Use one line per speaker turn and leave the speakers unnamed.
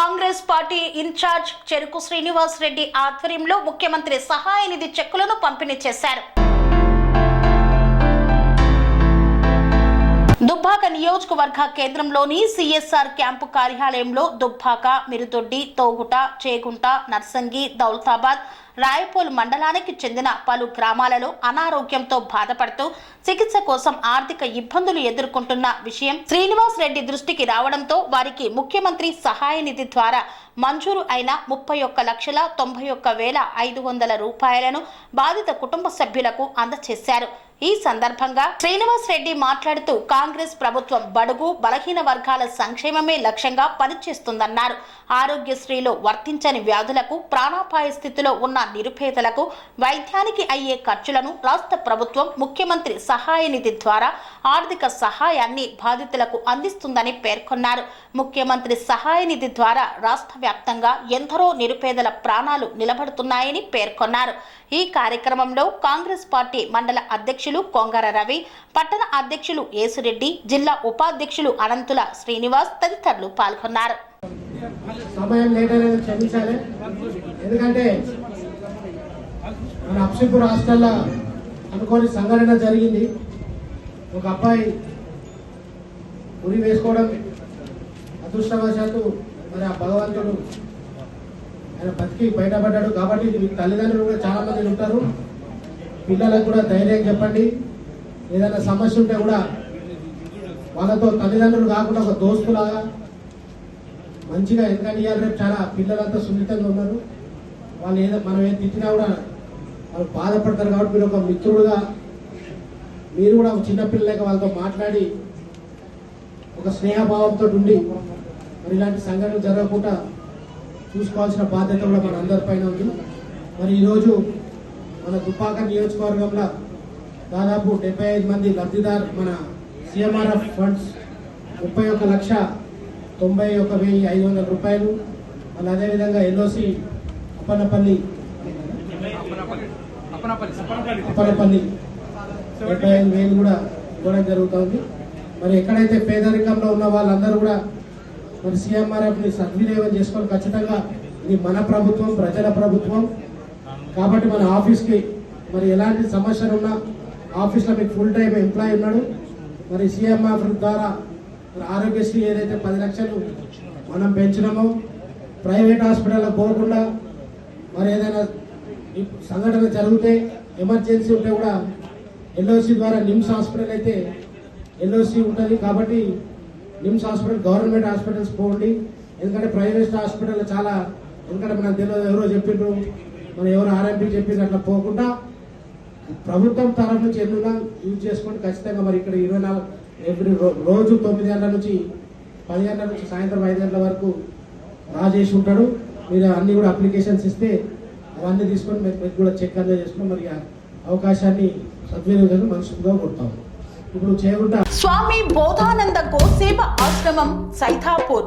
Congress party incharge చెరుకు శ్రీనివాస్ రెడ్డి ఆధ్వర్యంలో ముఖ్యమంత్రి సహాయ నిధి చెక్కులను పంపిణీ చేశారు. దుబ్బాక నియోజకవర్గ కేంద్రంలోని సిఎస్ఆర్ క్యాంపు కార్యాలయంలో దుబ్బాక మిరుదొడ్డి తోగుట చేగుంట నర్సంగి దౌలతాబాద్ రాయపూల్ మండలానికి చెందిన పలు గ్రామాలలో అనారోగ్యంతో బాధపడుతూ చికిత్స కోసం ఆర్థిక ఇబ్బందులు ఎదుర్కొంటున్న విషయం శ్రీనివాస్ రెడ్డి దృష్టికి రావడంతో వారికి ముఖ్యమంత్రి సహాయ నిధి ద్వారా మంజూరు అయిన ముప్పై ఒక్క లక్షల తొంభై ఒక్క వేల ఐదు వందల రూపాయలను బాధిత కుటుంబ సభ్యులకు అందజేశారు. ఈ సందర్భంగా శ్రీనివాస్ రెడ్డి మాట్లాడుతూ కాంగ్రెస్ ప్రభుత్వం బడుగు బలహీన వర్గాల సంక్షేమమే లక్ష్యంగా పనిచేస్తుందన్నారు. ఆరోగ్యశ్రీలో వర్తించని వ్యాధులకు ప్రాణాపాయ స్థితిలో ఉన్న నిరుపేదలకు వైద్యానికి అయ్యే ఖర్చులను రాష్ట్ర ప్రభుత్వం ముఖ్యమంత్రి సహాయ నిధి ద్వారా ఆర్థిక సహాయాన్ని బాధితులకు అందిస్తుందని పేర్కొన్నారు. ముఖ్యమంత్రి సహాయ నిధి ద్వారా రాష్ట్ర వ్యాప్తంగా ఎందరో నిరుపేదల ప్రాణాలు నిలబడుతున్నాయని పేర్కొన్నారు. ఈ కార్యక్రమంలో కాంగ్రెస్ పార్టీ మండల అధ్యక్షులు కొంగర రవి పట్టణ అధ్యక్షులు యేసురెడ్డి జిల్లా ఉపాధ్యక్షులు అనంతుల శ్రీనివాస్ తదితరులు పాల్గొన్నారు.
సమయం లేట్ క్షమించాలి. ఎందుకంటే మన అప్సిపూర్ హాస్టల్లో అనుకోని సంఘటన జరిగింది. ఒక అబ్బాయి ఉరి వేసుకోవడం అదృష్టవశాత్తు మరి ఆ భగవంతుడు ఆయన బతికి బయటపడ్డాడు. కాబట్టి తల్లిదండ్రులు కూడా చాలా మంది ఉంటారు. పిల్లలకు కూడా ధైర్యం చెప్పండి. ఏదైనా సమస్య ఉంటే కూడా వాళ్ళతో తల్లిదండ్రులు కాకుండా ఒక దోస్తులాగా మంచిగా ఎందుకంటే ఇవాళ రేపు చాలా పిల్లలంతా సున్నితంగా ఉన్నారు. వాళ్ళు ఏదో మనం ఏం తిట్టినా కూడా వాళ్ళు బాధపడతారు కాబట్టి మీరు ఒక మిత్రుడుగా మీరు కూడా ఒక చిన్నపిల్లలకి వాళ్ళతో మాట్లాడి ఒక స్నేహభావంతో ఉండి మరి ఇలాంటి సంఘటనలు జరగకుండా చూసుకోవాల్సిన బాధ్యత కూడా మన అందరిపైన ఉంది. మరి ఈరోజు మన దుబ్బాక నియోజకవర్గంలో దాదాపు డెబ్బై ఐదు మంది లబ్ధిదారు మన సిఎంఆర్ఎఫ్ ఫండ్స్. ముప్పై ఒక లక్ష తొంభై ఒక వెయ్యి ఐదు వందల రూపాయలు. మళ్ళీ అదేవిధంగా ఎల్ఓసి అప్పనపల్లి. అప్పనపల్లి. డెబ్బై ఐదు వేలు కూడా ఇవ్వడం జరుగుతుంది. మరి ఎక్కడైతే పేదరికంలో ఉన్న వాళ్ళందరూ కూడా మరి సీఎంఆర్ఎఫ్ని సద్వినియోగం చేసుకొని ఖచ్చితంగా ఇది మన ప్రభుత్వం ప్రజల ప్రభుత్వం. కాబట్టి మన ఆఫీస్కి మరి ఎలాంటి సమస్యలు ఉన్నా ఆఫీస్లో మీకు ఫుల్ టైం ఎంప్లాయీ ఉన్నాడు. మరి సీఎంఆర్ ద్వారా మరి ఆరోగ్యశ్రీ ఏదైతే పది లక్షలు మనం పెంచినామో ప్రైవేట్ హాస్పిటల్లో పోకుండా మరి ఏదైనా సంఘటన జరిగితే ఎమర్జెన్సీ ఉంటే కూడా ఎల్ఓసి ద్వారా నిమ్స్ హాస్పిటల్ అయితే ఎల్ఓసి ఉంటుంది కాబట్టి నిమ్స్ హాస్పిటల్ గవర్నమెంట్ హాస్పిటల్స్ పోండి. ఎందుకంటే ప్రైవేట్ హాస్పిటల్ చాలా ఎందుకంటే మనకు తెలియదు ఎవరో చెప్పిండ్రు. మనం ఎవరు ఆర్ఎంపీ చెప్పిండ్రు అట్లా పోకుండా ప్రభుత్వం తరఫు నుంచి ఎన్నుగా యూజ్ చేసుకొని ఖచ్చితంగా మరి ఇక్కడ ఇరవై నాలుగు ఎవ్రీ రోజు తొమ్మిది గంటల నుంచి పది గంటల నుంచి సాయంత్రం ఐదు గంటల వరకు రాజేసి ఉంటాడు. మీరు అన్ని కూడా అప్లికేషన్స్ ఇస్తే అవన్నీ తీసుకొని మీరు మీకు కూడా చెక్ అందా చేసుకుని మరి అవకాశాన్ని సద్వినియోగం మనసుగా కొడతాం. ఇప్పుడు చేయకుండా
స్వామి బోధానంద గోసేవ ఆశ్రమం సైథాపూర్